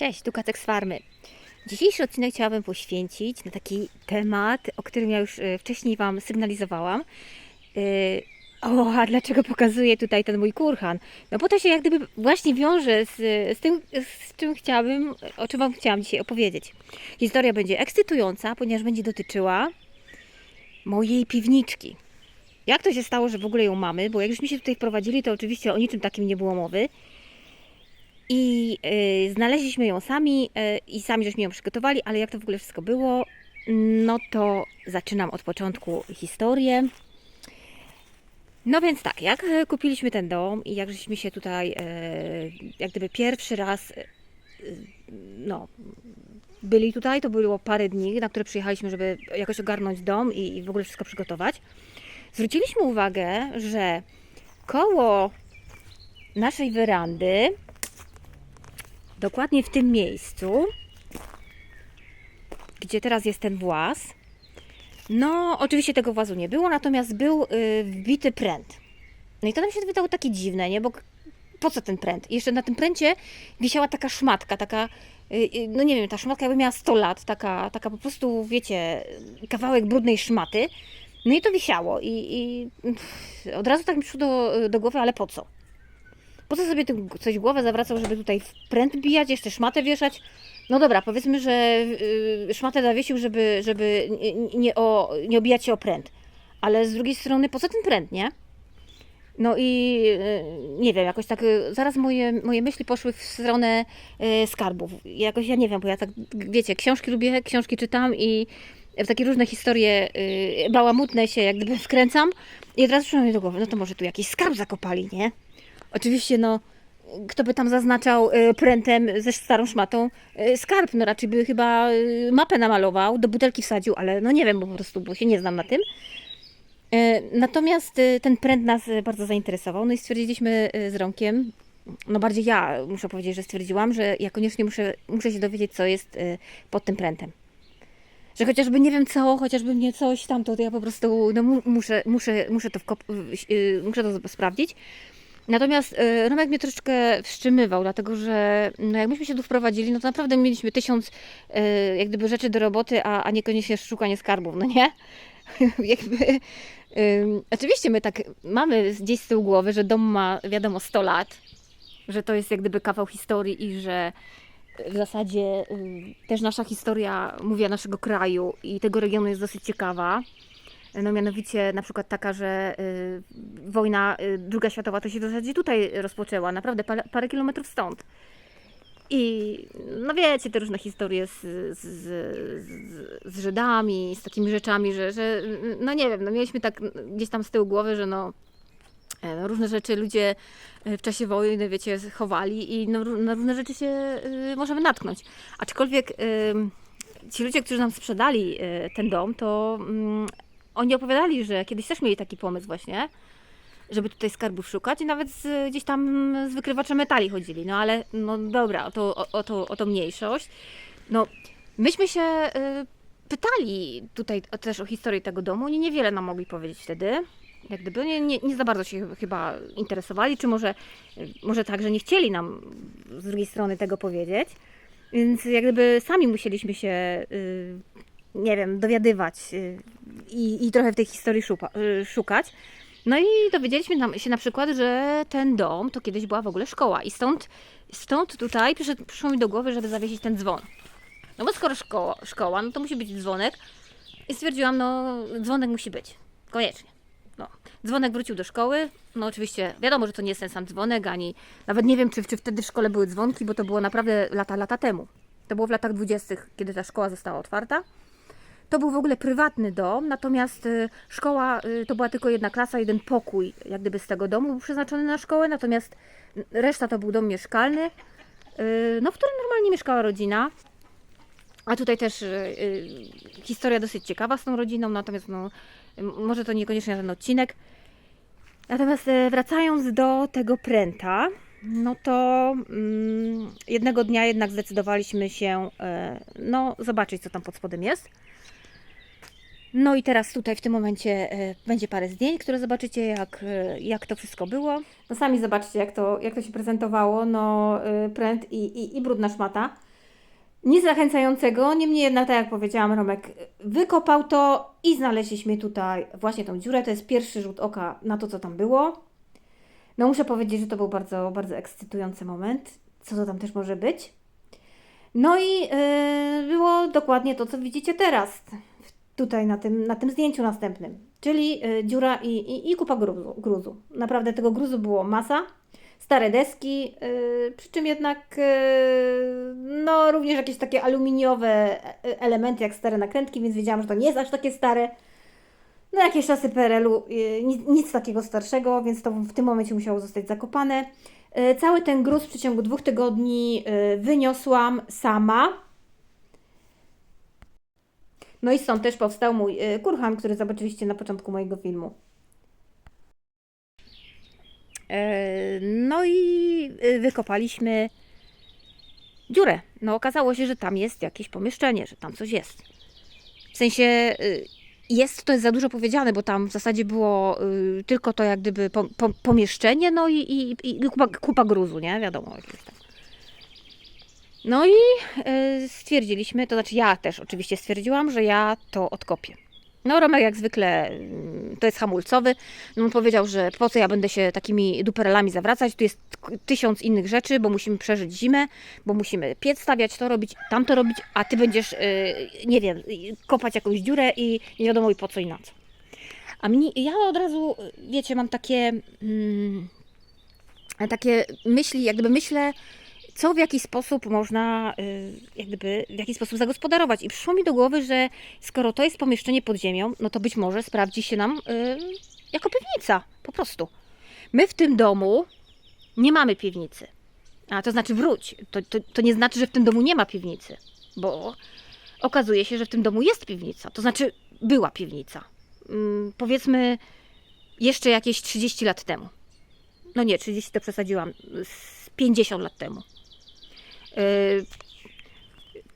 Cześć, tu Kacek z Farmy. Dzisiejszy odcinek chciałabym poświęcić na taki temat, o którym ja już e, wcześniej Wam sygnalizowałam. E, O, a dlaczego pokazuję tutaj ten mój kurhan? No bo to się jak gdyby właśnie wiąże z, z tym, z czym chciałabym, o czym Wam chciałam dzisiaj opowiedzieć. Historia będzie ekscytująca, ponieważ będzie dotyczyła mojej piwniczki. Jak to się stało, że w ogóle ją mamy? Bo jak już mi się tutaj wprowadzili, to oczywiście o niczym takim nie było mowy. I y, znaleźliśmy ją sami y, i sami żeśmy ją przygotowali, ale jak to w ogóle wszystko było, no to zaczynam od początku historię. No więc tak, jak e, kupiliśmy ten dom i jak żeśmy się tutaj, jak gdyby pierwszy raz, no, byli tutaj, to było parę dni, na które przyjechaliśmy, żeby jakoś ogarnąć dom i, i w ogóle wszystko przygotować. Zwróciliśmy uwagę, że koło naszej werandy dokładnie w tym miejscu, gdzie teraz jest ten właz. No, oczywiście tego włazu nie było, natomiast był y, wbity pręt. No i to nam się wydało takie dziwne, nie? Bo po co ten pręt? I jeszcze na tym pręcie wisiała taka szmatka, taka, y, y, no nie wiem, ta szmatka jakby miała 100 lat, taka, taka po prostu, wiecie, kawałek brudnej szmaty. No i to wisiało i, i od razu tak mi przyszło do, do głowy, ale po co? Po co sobie coś głowę zawracał, żeby tutaj pręt bijać, jeszcze szmatę wieszać? No dobra, powiedzmy, że y, szmatę zawiesił, żeby, żeby nie, o, nie obijać się o pręt. Ale z drugiej strony, po co ten pręt, nie? No i y, nie wiem, jakoś tak y, zaraz moje, moje myśli poszły w stronę skarbów. Jakoś ja nie wiem, bo ja tak, wiecie, książki lubię, książki czytam i w takie różne historie bałamutne się jak gdyby wkręcam i od razu przyszło mi do głowy, no to może tu jakiś skarb zakopali, nie? Oczywiście, no, kto by tam zaznaczał y, prętem ze starą szmatą y, skarb, no raczej by chyba y, mapę namalował, do butelki wsadził, ale no nie wiem, bo po prostu, bo się nie znam na tym. Natomiast ten pręt nas bardzo zainteresował, no i stwierdziliśmy z Romkiem, no bardziej ja muszę powiedzieć, że stwierdziłam, że ja koniecznie muszę, muszę się dowiedzieć, co jest pod tym prętem. Że chociażby nie wiem co, chociażby mnie coś tam, to ja po prostu no, mu- muszę, muszę, muszę, to muszę to sprawdzić. Natomiast y, Romek mnie troszeczkę wstrzymywał, dlatego że no, jak myśmy się tu wprowadzili, no to naprawdę mieliśmy tysiąc y, jak gdyby rzeczy do roboty, a, a niekoniecznie szukanie skarbów, no nie? jakby, ym, oczywiście my tak mamy gdzieś z tyłu głowy, że dom ma wiadomo 100 lat, że to jest jak gdyby kawał historii i że w zasadzie y, też nasza historia, mówię, naszego kraju i tego regionu jest dosyć ciekawa. No mianowicie na przykład taka, że y, wojna y, druga światowa to się w zasadzie tutaj rozpoczęła, naprawdę parę, parę kilometrów stąd. I no wiecie, te różne historie z, z, z, z Żydami, z takimi rzeczami, że, że no nie wiem, no mieliśmy tak gdzieś tam z tyłu głowy, że no e, no, różne rzeczy ludzie e, w czasie wojny, wiecie, chowali i no, na różne rzeczy się y, możemy natknąć. Aczkolwiek y, ci ludzie, którzy nam sprzedali y, ten dom, to mm, oni opowiadali, że kiedyś też mieli taki pomysł właśnie, żeby tutaj skarbów szukać i nawet z, gdzieś tam z wykrywaczem metali chodzili. No ale no dobra, o to, o, o, to, o to mniejszość. No, myśmy się y, pytali tutaj też o historię tego domu. Oni niewiele nam mogli powiedzieć wtedy. Jak gdyby nie, nie, nie za bardzo się chyba interesowali, czy może, y, może tak, że nie chcieli nam z drugiej strony tego powiedzieć. Więc jak gdyby sami musieliśmy się, y, nie wiem, dowiadywać y, i, i trochę w tej historii szupa, y, szukać. No i dowiedzieliśmy się na przykład, że ten dom to kiedyś była w ogóle szkoła i stąd, stąd tutaj przyszedł, przyszło mi do głowy, żeby zawiesić ten dzwon. No bo skoro szkoła, szkoła, no to musi być dzwonek i stwierdziłam, no dzwonek musi być, koniecznie. No. Dzwonek wrócił do szkoły, no oczywiście wiadomo, że to nie jest ten sam dzwonek, ani nawet nie wiem, czy, czy wtedy w szkole były dzwonki, bo to było naprawdę lata, lata temu. To było w latach dwudziestych, kiedy ta szkoła została otwarta. To był w ogóle prywatny dom, natomiast y, szkoła y, to była tylko jedna klasa, jeden pokój, jak gdyby z tego domu był przeznaczony na szkołę, natomiast reszta to był dom mieszkalny, y, no, w którym normalnie mieszkała rodzina. A tutaj też historia dosyć ciekawa z tą rodziną, natomiast no, może to niekoniecznie ten odcinek. Natomiast wracając do tego pręta, no to mm, jednego dnia jednak zdecydowaliśmy się no, zobaczyć, co tam pod spodem jest. No i teraz tutaj w tym momencie e, będzie parę zdjęć, które zobaczycie, jak, e, jak to wszystko było. No sami zobaczcie, jak to, jak to się prezentowało. No, e, pręt i, i, i brudna szmata. Nic zachęcającego, niemniej jednak, tak jak powiedziałam, Romek wykopał to i znaleźliśmy tutaj właśnie tą dziurę. To jest pierwszy rzut oka na to, co tam było. No muszę powiedzieć, że to był bardzo, bardzo ekscytujący moment. Co to tam też może być? No i yy, było dokładnie to, co widzicie teraz, tutaj na tym, na tym zdjęciu następnym, czyli yy, dziura i, i, i kupa gruzu, gruzu. Naprawdę tego gruzu było masa, stare deski, yy, przy czym jednak yy, no również jakieś takie aluminiowe e- elementy, jak stare nakrętki, więc wiedziałam, że to nie jest aż takie stare. No jakieś czasy PRL-u, nic, nic takiego starszego, więc to w tym momencie musiało zostać zakopane. Cały ten gruz w przeciągu dwóch tygodni wyniosłam sama. No i stąd też powstał mój yy, kurhan, który zobaczyliście na początku mojego filmu. E, No i y, wykopaliśmy dziurę. No okazało się, że tam jest jakieś pomieszczenie, że tam coś jest. W sensie y, jest, to jest za dużo powiedziane, bo tam w zasadzie było y, tylko to jak gdyby po, po, pomieszczenie, no i, i, i kupa, kupa gruzu, nie? Wiadomo. No i y, stwierdziliśmy, to znaczy ja też oczywiście stwierdziłam, że ja to odkopię. No Romek jak zwykle mm, to jest hamulcowy. No, on powiedział, że po co ja będę się takimi duperelami zawracać, tu jest tysiąc innych rzeczy, bo musimy przeżyć zimę, bo musimy piec stawiać, to robić, tamto robić, a ty będziesz, y, nie wiem, kopać jakąś dziurę i nie wiadomo i po co i na co. A ja od razu, wiecie, mam takie, mm, takie myśli, jak gdyby myślę, co w jaki sposób można, y, jak gdyby, w jaki sposób zagospodarować. I przyszło mi do głowy, że skoro to jest pomieszczenie pod ziemią, no to być może sprawdzi się nam y, jako piwnica, po prostu. My w tym domu nie mamy piwnicy. A to znaczy wróć. To, to, to nie znaczy, że w tym domu nie ma piwnicy, bo okazuje się, że w tym domu jest piwnica. To znaczy była piwnica. Ym, powiedzmy jeszcze jakieś 30 lat temu. No nie, 30 to przesadziłam. Z 50 lat temu. Yy,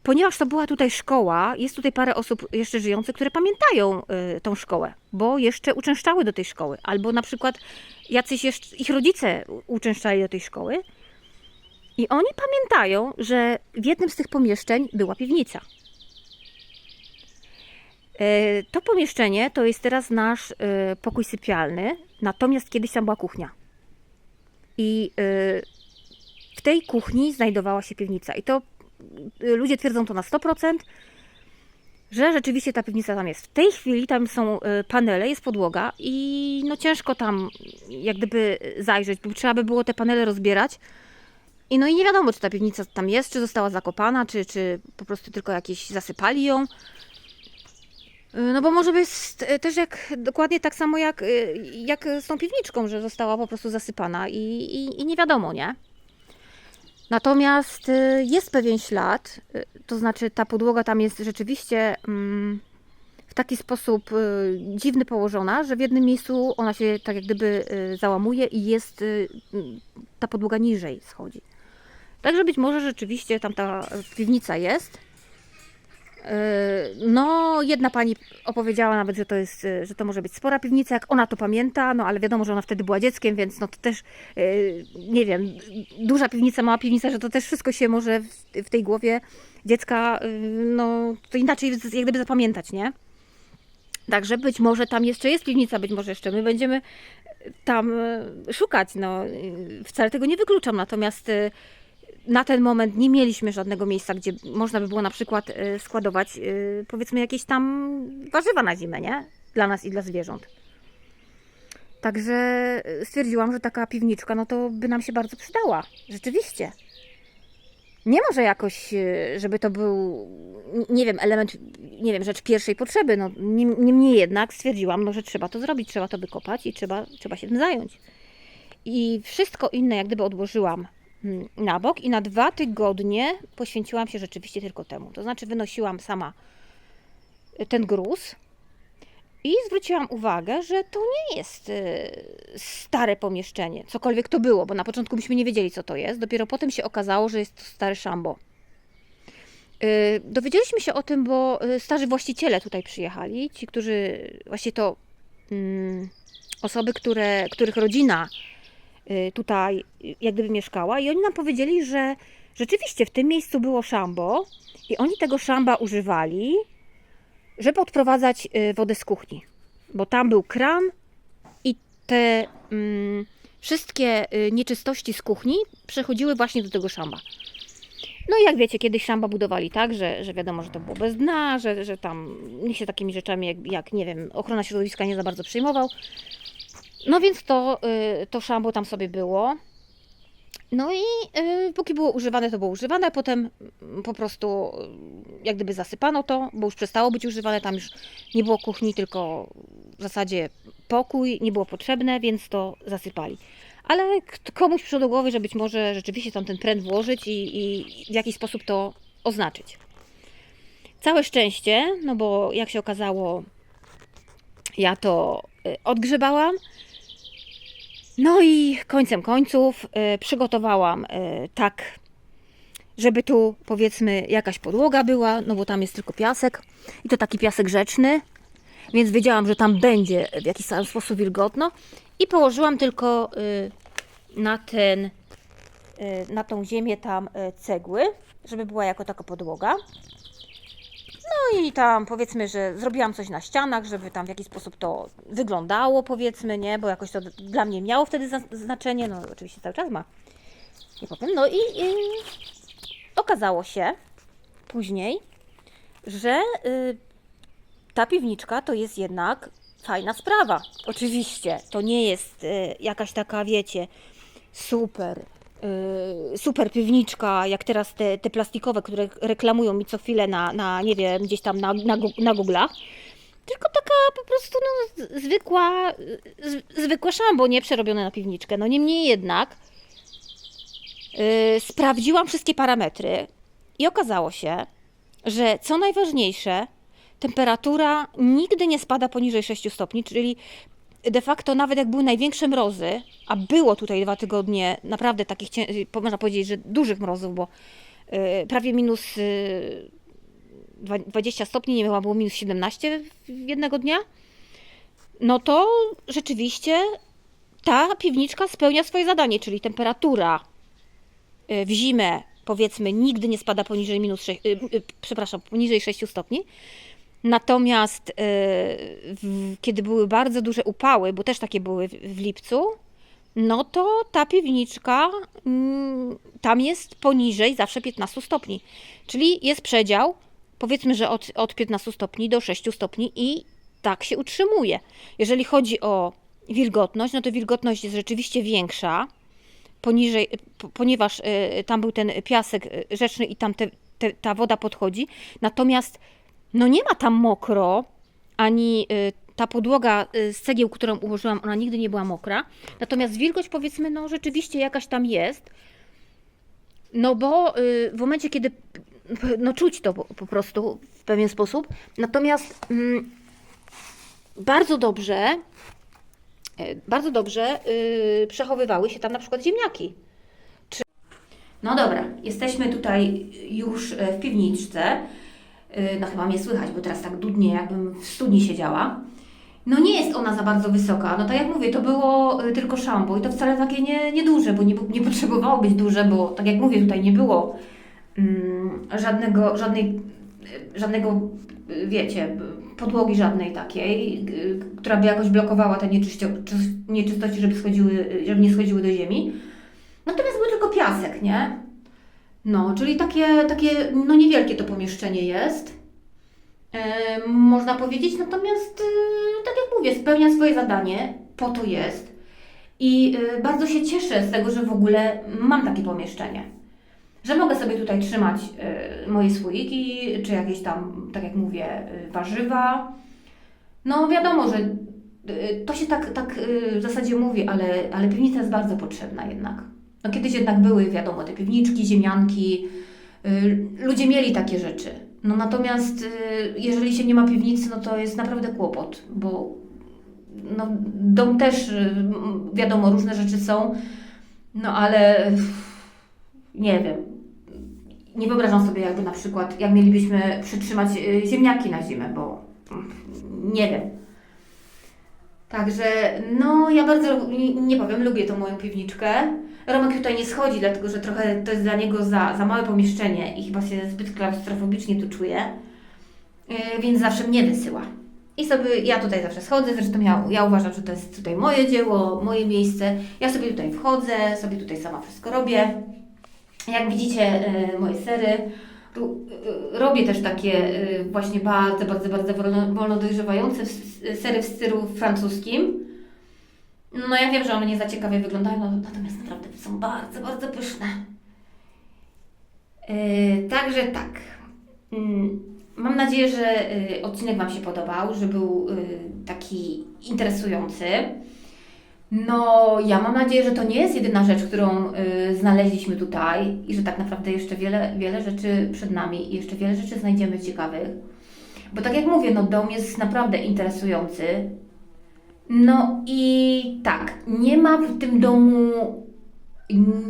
Ponieważ to była tutaj szkoła, jest tutaj parę osób jeszcze żyjących, które pamiętają y, tą szkołę, bo jeszcze uczęszczały do tej szkoły, albo na przykład jacyś jeszcze, ich rodzice uczęszczali do tej szkoły i oni pamiętają, że w jednym z tych pomieszczeń była piwnica. E, To pomieszczenie to jest teraz nasz pokój sypialny, natomiast kiedyś tam była kuchnia. I w tej kuchni znajdowała się piwnica. I to y, ludzie twierdzą to na 100%, że rzeczywiście ta piwnica tam jest. W tej chwili tam są y, panele, jest podłoga i no ciężko tam jak gdyby zajrzeć, bo trzeba by było te panele rozbierać. I no i nie wiadomo, czy ta piwnica tam jest, czy została zakopana, czy, czy po prostu tylko jakieś zasypali ją. Y, No bo może być też jak dokładnie tak samo jak, jak z tą piwniczką, że została po prostu zasypana i, i, i nie wiadomo, nie? Natomiast y, jest pewien ślad, y, to znaczy ta podłoga tam jest rzeczywiście mm, w taki sposób y, dziwny położona, że w jednym miejscu ona się tak jak gdyby załamuje i jest ta podłoga niżej schodzi. Także być może rzeczywiście tam ta piwnica jest. Y, No, jedna pani opowiedziała nawet, że to jest, y, że to może być spora piwnica, jak ona to pamięta, no ale wiadomo, że ona wtedy była dzieckiem, więc no to też, y, nie wiem, duża piwnica, mała piwnica, że to też wszystko się może w, tej głowie dziecka, no to inaczej jak gdyby zapamiętać, nie? Także być może tam jeszcze jest piwnica, być może jeszcze my będziemy tam szukać, no wcale tego nie wykluczam, natomiast na ten moment nie mieliśmy żadnego miejsca, gdzie można by było na przykład y, składować y, powiedzmy jakieś tam warzywa na zimę, nie? Dla nas i dla zwierząt. Także y, stwierdziłam, że taka piwniczka, no to by nam się bardzo przydała. Rzeczywiście. Nie może jakoś, żeby to był, nie wiem, element, nie wiem, rzecz pierwszej potrzeby. No, niemniej jednak stwierdziłam, no, że trzeba to zrobić, trzeba to wykopać i trzeba, trzeba się tym zająć. I wszystko inne, jak gdyby odłożyłam na bok i na dwa tygodnie poświęciłam się rzeczywiście tylko temu. To znaczy wynosiłam sama y, ten gruz i zwróciłam uwagę, że to nie jest y, stare pomieszczenie, cokolwiek to było, bo na początku myśmy nie wiedzieli, co to jest. Dopiero potem się okazało, że jest to stary szambo. Y, Dowiedzieliśmy się o tym, bo starzy właściciele tutaj przyjechali, ci, którzy właśnie to mm, osoby, które, których rodzina tutaj y, jak gdyby mieszkała i oni nam powiedzieli, że rzeczywiście w tym miejscu było szambo i oni tego szamba używali, żeby odprowadzać y, wodę z kuchni. Bo tam był kran i te mm, wszystkie y, nieczystości z kuchni przechodziły właśnie do tego szamba. No i jak wiecie, kiedyś szamba budowali tak, że, że wiadomo, że to było bez dna, że, że tam nikt się takimi rzeczami jak, jak, nie wiem, ochrona środowiska nie za bardzo przejmował. No więc to, y, to szambo tam sobie było. No i y, póki było używane, to było używane, potem mm, po prostu y, jak gdyby zasypano to, bo już przestało być używane, tam już nie było kuchni, tylko w zasadzie pokój, nie było potrzebne, więc to zasypali. Ale komuś przyszło do głowy, że być może rzeczywiście tam ten pręt włożyć i, i w jakiś sposób to oznaczyć. Całe szczęście, no bo jak się okazało, ja to odgrzebałam. No i końcem końców y, przygotowałam y, tak, żeby tu powiedzmy jakaś podłoga była, no bo tam jest tylko piasek i to taki piasek rzeczny, więc wiedziałam, że tam będzie w jakiś tam sposób wilgotno i położyłam tylko y, na ten, na tą ziemię tam cegły, żeby była jako taka podłoga. No i tam powiedzmy, że zrobiłam coś na ścianach, żeby tam w jakiś sposób to wyglądało, powiedzmy, nie? Bo jakoś to dla mnie miało wtedy znaczenie, no oczywiście cały czas ma. Nie powiem. No i, i okazało się później, że y, ta piwniczka to jest jednak fajna sprawa. Oczywiście, to nie jest y, jakaś taka, wiecie, super, super piwniczka, jak teraz te, te plastikowe, które reklamują mi co chwilę na, na nie wiem, gdzieś tam na, na, na Google'ach. Tylko taka po prostu no, zwykła, z, zwykłe szambo, nie przerobione na piwniczkę. No niemniej jednak y, sprawdziłam wszystkie parametry i okazało się, że co najważniejsze, temperatura nigdy nie spada poniżej 6 stopni, czyli de facto nawet jak były największe mrozy, a było tutaj dwa tygodnie naprawdę takich, można powiedzieć, że dużych mrozów, bo y, prawie minus y, dwa- 20 stopni, nie wiem, było minus 17 w- jednego dnia, no to rzeczywiście ta piwniczka spełnia swoje zadanie, czyli temperatura y, w zimę powiedzmy nigdy nie spada poniżej minus 6, y, y, przepraszam, poniżej 6 stopni. Natomiast y, w, kiedy były bardzo duże upały, bo też takie były w, w lipcu, no to ta piwniczka mm, tam jest poniżej zawsze 15 stopni. Czyli jest przedział, powiedzmy, że od, od 15 stopni do 6 stopni i tak się utrzymuje. Jeżeli chodzi o wilgotność, no to wilgotność jest rzeczywiście większa, poniżej, po- ponieważ y, tam był ten piasek y, rzeczny i tam te, te, ta woda podchodzi. Natomiast no nie ma tam mokro, ani y, ta podłoga y, z cegieł, którą ułożyłam, ona nigdy nie była mokra. Natomiast wilgoć powiedzmy, no rzeczywiście jakaś tam jest. No bo y, w momencie, kiedy no czuć to po, prostu w pewien sposób. Natomiast mm, bardzo dobrze, e, bardzo dobrze y, przechowywały się tam na przykład ziemniaki. Czy... No dobra, jesteśmy tutaj już e, w piwniczce. Y, No chyba mnie słychać, bo teraz tak dudnie, jakbym w studni siedziała. No nie jest ona za bardzo wysoka. No tak jak mówię, to było y, tylko szambo i to wcale takie nie, nieduże, bo nie, nie potrzebowało być duże, bo tak jak mówię, tutaj nie było mm, żadnego, żadnej, y, żadnego, wiecie, podłogi żadnej takiej, która by jakoś blokowała te nieczystości, żeby, schodziły, żeby nie schodziły do ziemi. Natomiast był tylko piasek, nie? No, czyli takie, takie no niewielkie to pomieszczenie jest. E, można powiedzieć, natomiast e, tak jak mówię, spełnia swoje zadanie, po to jest. I e, bardzo się cieszę z tego, że w ogóle mam takie pomieszczenie. Że mogę sobie tutaj trzymać e, moje słoiki, czy jakieś tam, tak jak mówię, e, warzywa. No wiadomo, że e, to się tak, tak e, w zasadzie mówi, ale, ale piwnica jest bardzo potrzebna jednak. No kiedyś jednak były, wiadomo, te piwniczki, ziemianki, y, ludzie mieli takie rzeczy. No natomiast y, jeżeli się nie ma piwnicy, no to jest naprawdę kłopot, bo no, dom też, y, wiadomo, różne rzeczy są, no ale nie wiem. Nie wyobrażam sobie jakby na przykład, jak mielibyśmy przytrzymać ziemniaki na zimę, bo mm, nie wiem. Także, no ja bardzo, nie powiem, lubię tą moją piwniczkę. Romek tutaj nie schodzi, dlatego że trochę to jest dla niego za, za małe pomieszczenie i chyba się zbyt klaustrofobicznie tu czuje, yy, więc zawsze mnie wysyła. I sobie ja tutaj zawsze schodzę, zresztą ja, ja uważam, że to jest tutaj moje dzieło, moje miejsce. Ja sobie tutaj wchodzę, sobie tutaj sama wszystko robię. Jak widzicie, yy, moje sery, yy, robię też takie właśnie bardzo, bardzo, bardzo wolno, wolno dojrzewające sery w stylu francuskim. No ja wiem, że one nie za ciekawie wyglądają, no, natomiast naprawdę są bardzo, bardzo pyszne. Yy, także tak. Mm, Mam nadzieję, że y, odcinek Wam się podobał, że był y, taki interesujący. No, ja mam nadzieję, że to nie jest jedyna rzecz, którą y, znaleźliśmy tutaj i że tak naprawdę jeszcze wiele, wiele rzeczy przed nami i jeszcze wiele rzeczy znajdziemy ciekawych. Bo tak jak mówię, no dom jest naprawdę interesujący. No i tak, nie ma w tym domu,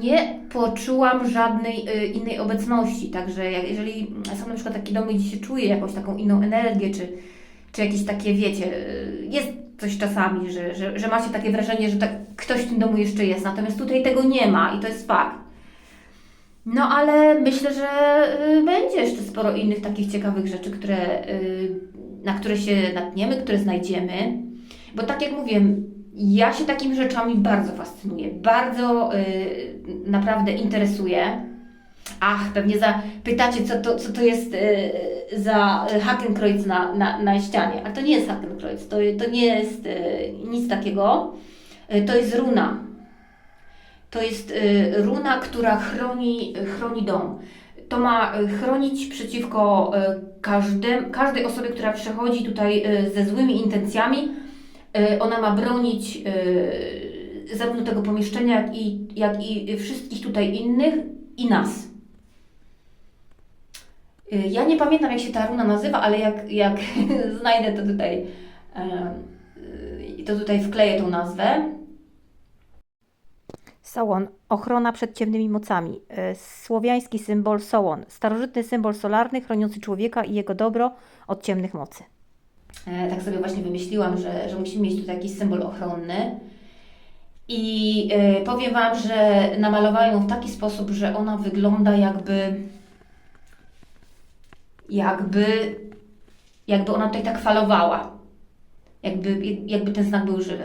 nie poczułam żadnej y, innej obecności. Także jak, jeżeli są na przykład takie domy, gdzie się czuje jakąś taką inną energię, czy, czy jakieś takie, wiecie, y, jest coś czasami, że, że, że macie takie wrażenie, że tak ktoś w tym domu jeszcze jest, natomiast tutaj tego nie ma i to jest fakt. No ale myślę, że y, będzie jeszcze sporo innych takich ciekawych rzeczy, które, y, na które się natniemy, które znajdziemy. Bo tak jak mówię, ja się takimi rzeczami bardzo fascynuję, bardzo y, naprawdę interesuję. Ach, pewnie zapytacie, co to, co to jest y, za Hakenkreuz na, na, na ścianie. Ale to nie jest Hakenkreuz, to, to nie jest y, nic takiego. Y, to jest runa. To jest y, runa, która chroni, chroni dom. To ma y, chronić przeciwko y, każdym, każdej osobie, która przechodzi tutaj y, ze złymi intencjami. Y, Ona ma bronić y, zarówno tego pomieszczenia, jak i, jak i wszystkich tutaj innych i nas. Y, Ja nie pamiętam, jak się ta runa nazywa, ale jak, jak znajdę, to tutaj, e, to tutaj wkleję tą nazwę. Sołon, ochrona przed ciemnymi mocami. E, Słowiański symbol Sołon, starożytny symbol solarny chroniący człowieka i jego dobro od ciemnych mocy. E, tak sobie właśnie wymyśliłam, że, że musimy mieć tutaj jakiś symbol ochronny. I e, powiem Wam, że namalowałam ją w taki sposób, że ona wygląda jakby jakby jakby ona tutaj tak falowała. Jakby, jakby ten znak był żywy.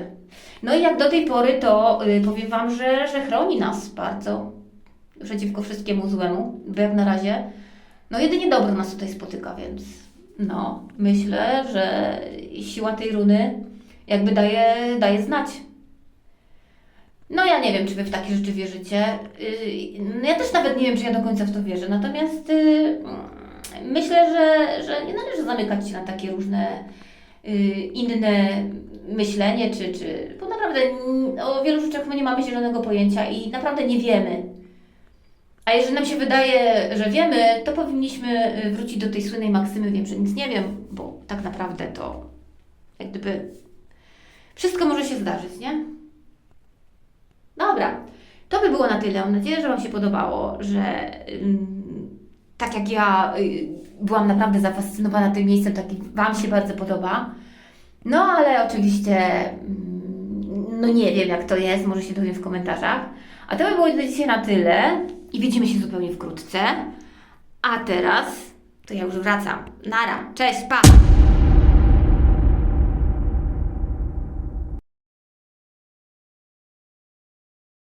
No i jak do tej pory, to y, powiem Wam, że, że chroni nas bardzo przeciwko wszystkiemu złemu, bo jak na razie, no jedynie dobro nas tutaj spotyka, więc no, myślę, że siła tej runy jakby daje, daje znać. No ja nie wiem, czy Wy w takie rzeczy wierzycie. Y, ja też nawet nie wiem, czy ja do końca w to wierzę, natomiast y, myślę, że, że nie należy zamykać się na takie różne y, inne myślenie, czy, czy, bo naprawdę o wielu rzeczach my nie mamy zielonego pojęcia i naprawdę nie wiemy. A jeżeli nam się wydaje, że wiemy, to powinniśmy y, wrócić do tej słynnej maksymy wiem, że nic nie wiem, bo tak naprawdę to jak gdyby wszystko może się zdarzyć, nie? Dobra, to by było na tyle. Mam nadzieję, że Wam się podobało, że tak jak ja y, byłam naprawdę zafascynowana tym miejscem, tak Wam się bardzo podoba. No ale oczywiście, mm, no nie wiem jak to jest, może się dowiem w komentarzach. A to by było dzisiaj na tyle i widzimy się zupełnie wkrótce. A teraz to ja już wracam. Nara, cześć, pa!